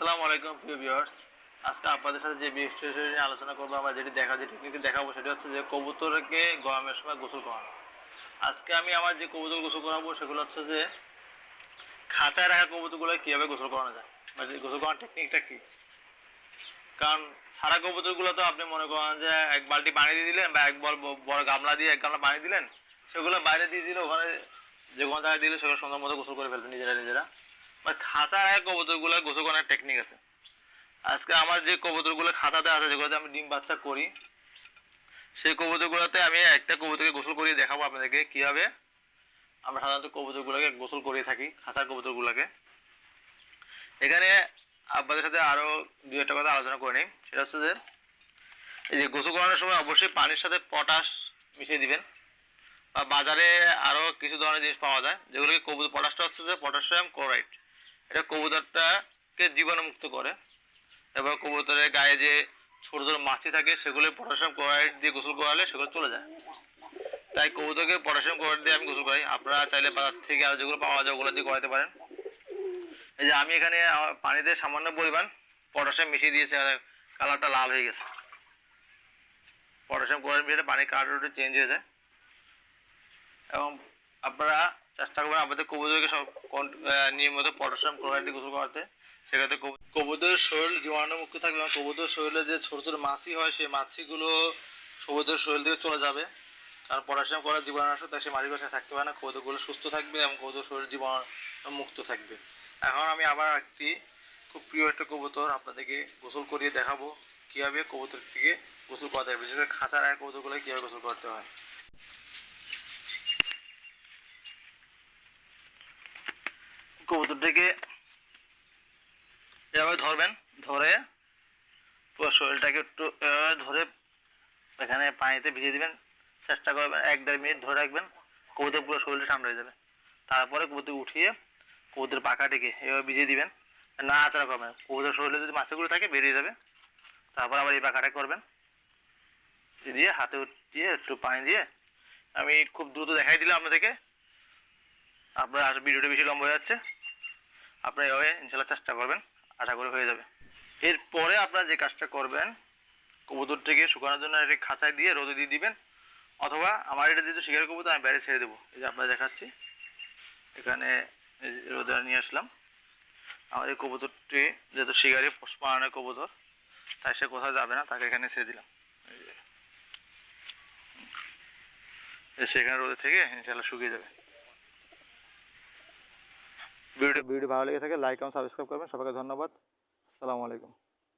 আসসালামু আলাইকুম, প্রিয় ভিউয়ার্স আজকে আপনাদের সাথে যে বিষয় নিয়ে আলোচনা করব, আমরা যেটি দেখা যে টেকনিক দেখাবো, সেটা হচ্ছে যে কবুতরকে গরমের সময় গোসল করানো। আজকে আমি আমার যে কবুতর গোসল করাবো, সেগুলো হচ্ছে যে খাঁচায় রাখা কবুতরগুলো কীভাবে গোসল করানো যায়? বা যে গোসল করানোর টেকনিকটা কী? কারণ সারা কবুতরগুলো তো আপনি মনে করেন যে এক বালতি পানি দিয়ে দিলেন বা এক বল বড় গামলা দিয়ে এক গামলা পানি দিলেন, সেগুলো বাইরে দিয়ে দিলে ওখানে যে কোনো জায়গায় দিলে সেগুলো সুন্দর মতো গোসল করে ফেলবে নিজেরা নিজেরা। খাঁচার এক কবুতরগুলো গোসল করার টেকনিক আছে। আজকে আমার যে কবুতরগুলো খাঁচাতে আছে, যেগুলোতে আমি ডিম বাচ্চা করি, সেই কবুতরগুলোতে আমি একটা কবুতরকে গোসল করিয়ে দেখাবো আপনাদেরকে কীভাবে। আমরা সাধারণত কবুতরগুলোকে গোসল করিয়ে থাকি খাঁচার কবুতরগুলোকে। এখানে আপনাদের সাথে আরও দু একটা কথা আলোচনা করে নিই। সেটা হচ্ছে যে, এই যে গোসল করানোর সময় অবশ্যই পানির সাথে পটাশ মিশিয়ে দিবেন। বা বাজারে আরও কিছু ধরনের জিনিস পাওয়া যায়, যেগুলোকে কবুতর, পটাশটা হচ্ছে যে পটাশিয়াম ক্লোরাইড। এটা কবুতরটাকে জীবাণুমুক্ত করে। এবং কবুতরের গায়ে যে ছোটো ছোটো মাছি থাকে, সেগুলো পটাশিয়াম ক্লোরাইড দিয়ে গোসল করালে সেগুলো চলে যায়। তাই কবুতরকে পটাশিয়াম ক্লোরাইড দিয়ে আমি গোসল করাই। আপনারা চাইলে বাজার থেকে আর যেগুলো পাওয়া যায় ওগুলো দিয়ে করাতে পারেন। এই যে আমি এখানে পানিতে সামান্য পরিমাণ পটাশিয়াম মিশিয়ে দিয়েছি, আর কালারটা লাল হয়ে গেছে। পটাশিয়াম ক্লোরাইড মিশিয়ে পানির কালারটা চেঞ্জ হয়ে যায়। এবং আপনারা চেষ্টা করবেন আমাদের কবুতরকে সব নিয়মিত পটাশিয়াম ক্লোরাইড গোসল করাতে। সেক্ষেত্রে কবু- কবুতরের শরীর জীবাণুমুক্ত থাকবে এবং কবুতরের শরীরে যে ছোটো ছোটো মাছি হয়, সেই মাছিগুলো কবুতরের শরীর থেকে চলে যাবে। কারণ পটাশিয়াম করার জীবাণুনাশক তাই সে মাটির বাসায় থাকতে পারে না। কবুতরগুলো সুস্থ থাকবে এবং কবুতর শরীর জীবাণু মুক্ত থাকবে। এখন আমি আবার একটি খুব প্রিয় একটা কবুতর আপনাদেরকে গোসল করিয়ে দেখাবো। কীভাবে কবুতরটিকে গোসল করাতে হয়, বিশেষ করে খাঁচার এক কবুতরগুলোকে কীভাবে গোসল করতে হয়। কবুতরটাকে এভাবে ধরবেন, ধরে পুরো শরীরটাকে একটু, এভাবে ধরে এখানে পানিতে ভিজিয়ে দিবেন। চেষ্টা করবেন এক দেড় মিনিট ধরে রাখবেন, কবুতর পুরো শরীরটা সামলে যাবে। তারপরে কবুতর উঠিয়ে কবুতর পাখাটিকে এভাবে ভিজিয়ে দিবেন। না আচারা করবেন। কবুতর শরীরে যদি মাছগুলো থাকে, বেরিয়ে যাবে। তারপর আবার এই পাখাটা করবেন। দিয়ে হাতে দিয়ে একটু পানি দিয়ে আমি খুব দ্রুত দেখাই দিলাম আপনাদেরকে। আপনার আর ভিডিওটা বেশি লম্বা হয়ে যাচ্ছে। আপনারা এভাবে ইনশাল্লাহ চেষ্টা করবেন, আশা করি হয়ে যাবে। এরপরে আপনারা যে কাজটা করবেন কবুতরটিকে শুকানোর জন্য একটা খাঁচায় দিয়ে রোদে দিয়ে দিবেন, অথবা আমার এটা যেহেতু শিকার কবুতর, আমি বাইরে ছেড়ে দেবো। এই যে আপনারা দেখাচ্ছি, এখানে রোদে নিয়ে আসলাম। আমার এই কবুতরটি যেহেতু শিকারি পালনের কবুতর, তাই সে কোথাও যাবে না, তাকে এখানে ছেড়ে দিলাম। সেখানে রোদে থেকে ইনশাল্লাহ শুকিয়ে যাবে। ভিডিও ভালো লেগে থাকে লাইক এবং সাবস্ক্রাইব করবেন সবাইকে ধন্যবাদ আসসালামু আলাইকুম